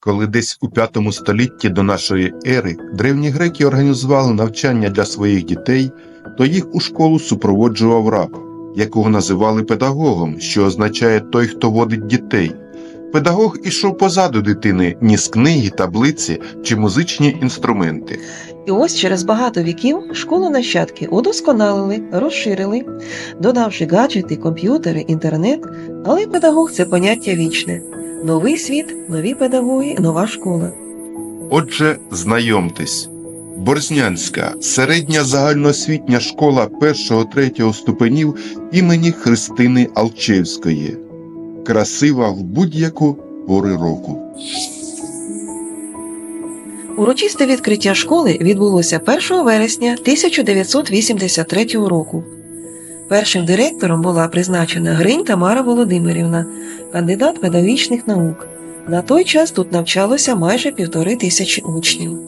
коли десь у п'ятому столітті до нашої ери древні греки організували навчання для своїх дітей, то їх у школу супроводжував раб, якого називали педагогом, що означає той, хто водить дітей. Педагог ішов позаду дитини, ніс книги, таблиці чи музичні інструменти. І ось через багато віків школу нащадки удосконалили, розширили, додавши гаджети, комп'ютери, інтернет, але педагог це поняття вічне. Новий світ, нові педагоги, нова школа. Отже, знайомтесь. Борзнянська середня загальноосвітня школа 1-3 ступенів імені Христини Алчевської. Красива в будь-яку пори року. Урочисте відкриття школи відбулося 1 вересня 1983 року. Першим директором була призначена Гринь Тамара Володимирівна, кандидат педагогічних наук. На той час тут навчалося майже півтори тисячі учнів.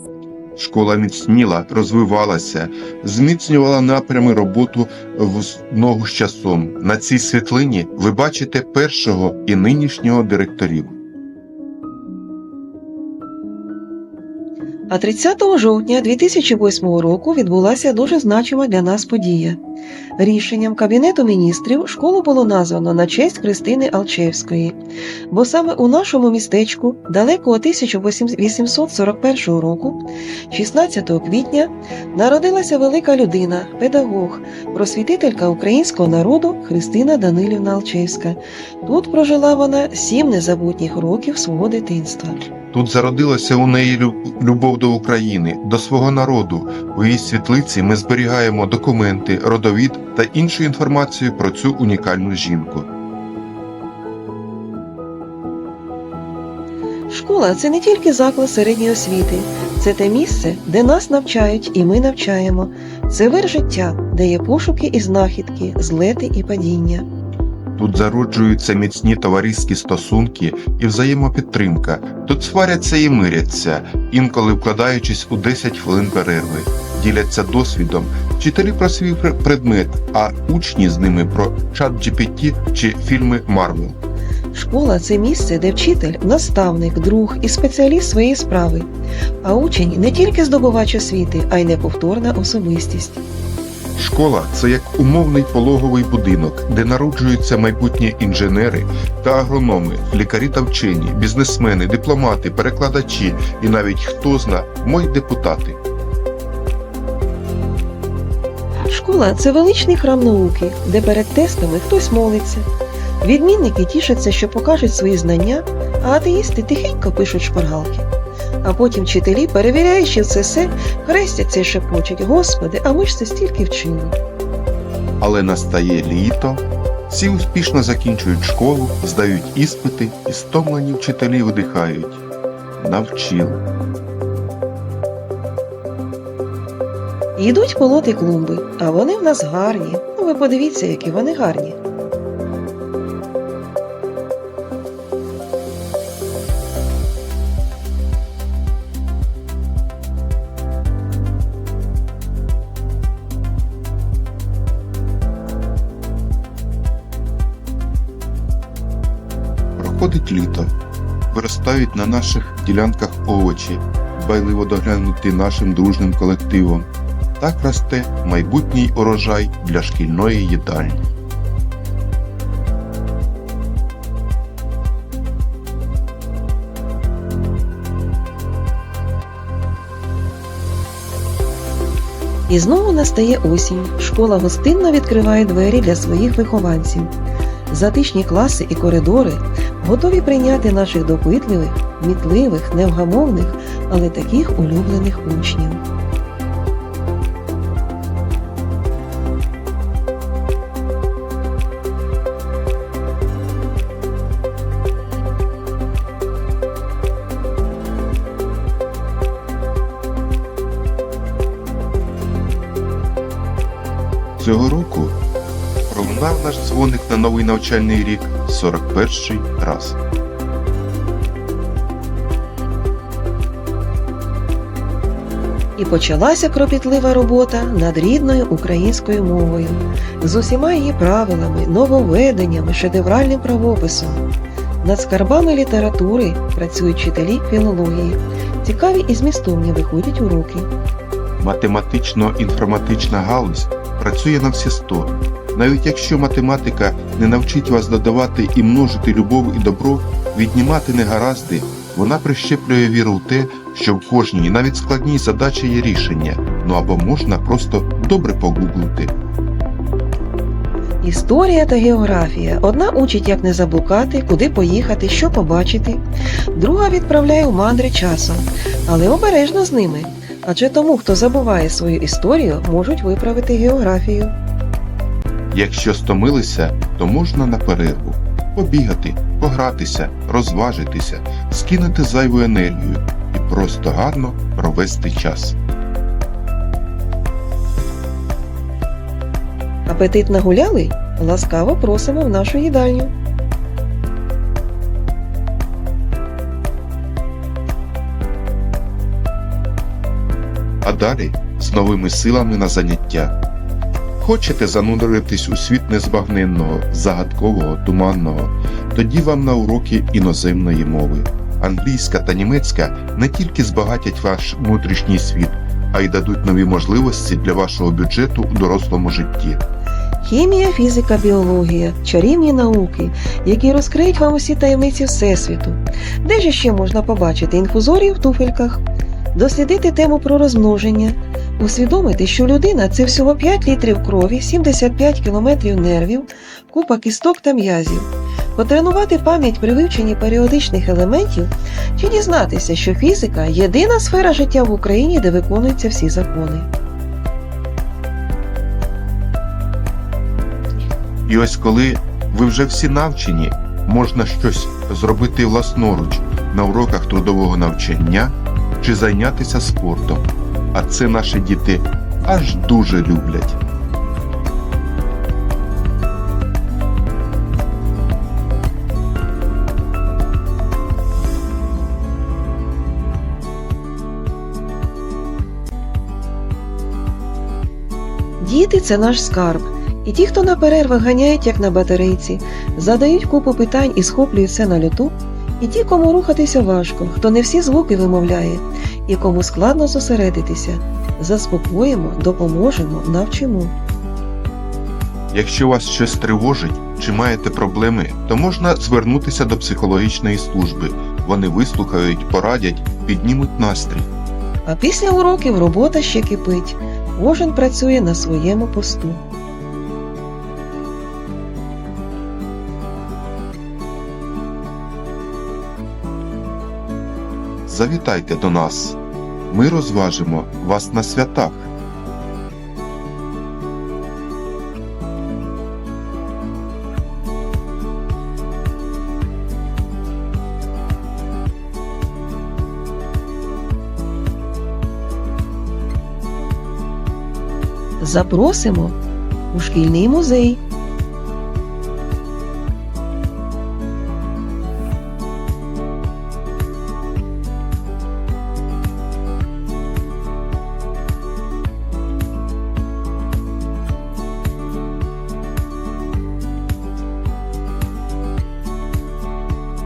Школа міцніла, розвивалася, зміцнювала напрями роботу в ногу з часом. На цій світлині ви бачите першого і нинішнього директорів. А 30 жовтня 2008 року відбулася дуже значима для нас подія. Рішенням Кабінету міністрів школу було названо на честь Христини Алчевської, бо саме у нашому містечку далекого 1841 року, 16 квітня, народилася велика людина, педагог, просвітителька українського народу Христина Данилівна Алчевська. Тут прожила вона сім незабутніх років свого дитинства. Тут зародилася у неї любов до України, до свого народу. У її світлиці ми зберігаємо документи, родовід та іншу інформацію про цю унікальну жінку. Школа це не тільки заклад середньої освіти, це те місце, де нас навчають і ми навчаємо. Це вир життя, де є пошуки і знахідки, злети і падіння. Тут зароджуються міцні товариські стосунки і взаємопідтримка. Тут сваряться і миряться, інколи вкладаючись у 10 хвилин перерви, діляться досвідом, вчителі про свій предмет, а учні з ними про чат GPT чи фільми Марвел. Школа це місце, де вчитель, наставник, друг і спеціаліст своєї справи. А учень не тільки здобувач освіти, а й неповторна особистість. Школа це як умовний пологовий будинок, де народжуються майбутні інженери та агрономи, лікарі та вчені, бізнесмени, дипломати, перекладачі і навіть хто зна, мої депутати. Школа це величний храм науки, де перед тестами хтось молиться. Відмінники тішаться, що покажуть свої знання, а атеїсти тихенько пишуть шпаргалки. А потім вчителі, перевіряючи це все, хрестяться і шепочуть Господи, а ми ж це стільки вчили. Але настає літо, всі успішно закінчують школу, здають іспити і стомлені вчителі видихають. Навчили. Йдуть полоти клумби, а вони в нас гарні. Ну ви подивіться, які вони гарні. Проходить літо, виростають на наших ділянках овочі, дбайливо доглянути нашим дружним колективом. Так росте майбутній урожай для шкільної їдальні. І знову настає осінь. Школа гостинно відкриває двері для своїх вихованців. Затишні класи і коридори готові прийняти наших допитливих, мітливих, невгамовних, але таких улюблених учнів. Цього року пролунав наш дзвоник на новий навчальний рік 41 раз. І почалася кропітлива робота над рідною українською мовою з усіма її правилами, нововведеннями, шедевральним правописом. Над скарбами літератури працюють вчителі філології. Цікаві і змістовні виходять уроки. Математично-інформатична галузь працює на всі сто. Навіть якщо математика не навчить вас додавати і множити любов і добро, віднімати негаразди, вона прищеплює віру в те, що в кожній, навіть складній задачі є рішення, ну або можна просто добре погуглити. Історія та географія. Одна учить, як не заблукати, куди поїхати, що побачити, друга відправляє у мандри часом, але обережно з ними. Адже тому, хто забуває свою історію, можуть виправити географію. Якщо стомилися, то можна на перерву побігати, погратися, розважитися, скинути зайву енергію і просто гарно провести час. Апетит нагуляли? Ласкаво просимо в нашу їдальню. а далі з новими силами на заняття. Хочете зануритись у світ незбагненного, загадкового, туманного, тоді вам на уроки іноземної мови. Англійська та німецька не тільки збагатять ваш внутрішній світ, а й дадуть нові можливості для вашого бюджету у дорослому житті. Хімія, фізика, біологія чарівні науки, які розкриють вам усі таємниці Всесвіту. Де ж ще можна побачити інфузорії в туфельках, дослідити тему про розмноження, усвідомити, що людина це всього 5 літрів крові, 75 кілометрів нервів, купа кісток та м'язів, потренувати пам'ять при вивченні періодичних елементів чи дізнатися, що фізика єдина сфера життя в Україні, де виконуються всі закони. І ось коли ви вже всі навчені, можна щось зробити власноруч на уроках трудового навчання чи зайнятися спортом. А це наші діти аж дуже люблять. Діти це наш скарб. І ті, хто на перервах ганяють, як на батарейці, задають купу питань і схоплюють все на люту, і ті, кому рухатися важко, хто не всі звуки вимовляє, і кому складно зосередитися, заспокоїмо, допоможемо, навчимо. Якщо вас щось тривожить чи маєте проблеми, то можна звернутися до психологічної служби. Вони вислухають, порадять, піднімуть настрій. А після уроків робота ще кипить. Кожен працює на своєму посту. Завітайте до нас. Ми розважимо вас на святах. Запросимо у шкільний музей.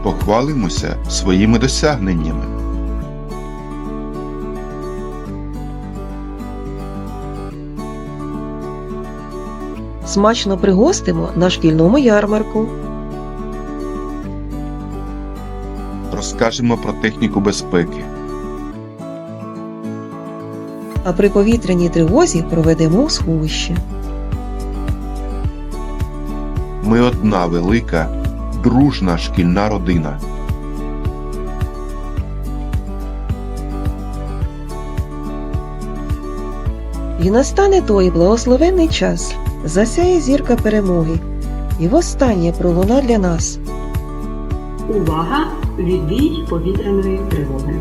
Похвалимося своїми досягненнями. Смачно пригостимо на шкільному ярмарку. Розкажемо про техніку безпеки. А при повітряній тривозі проведемо у сховище. Ми одна велика, дружна шкільна родина. І настане той благословенний час, засяє зірка перемоги, і востаннє пролуна для нас. Увага! Відбій повітряної тривоги.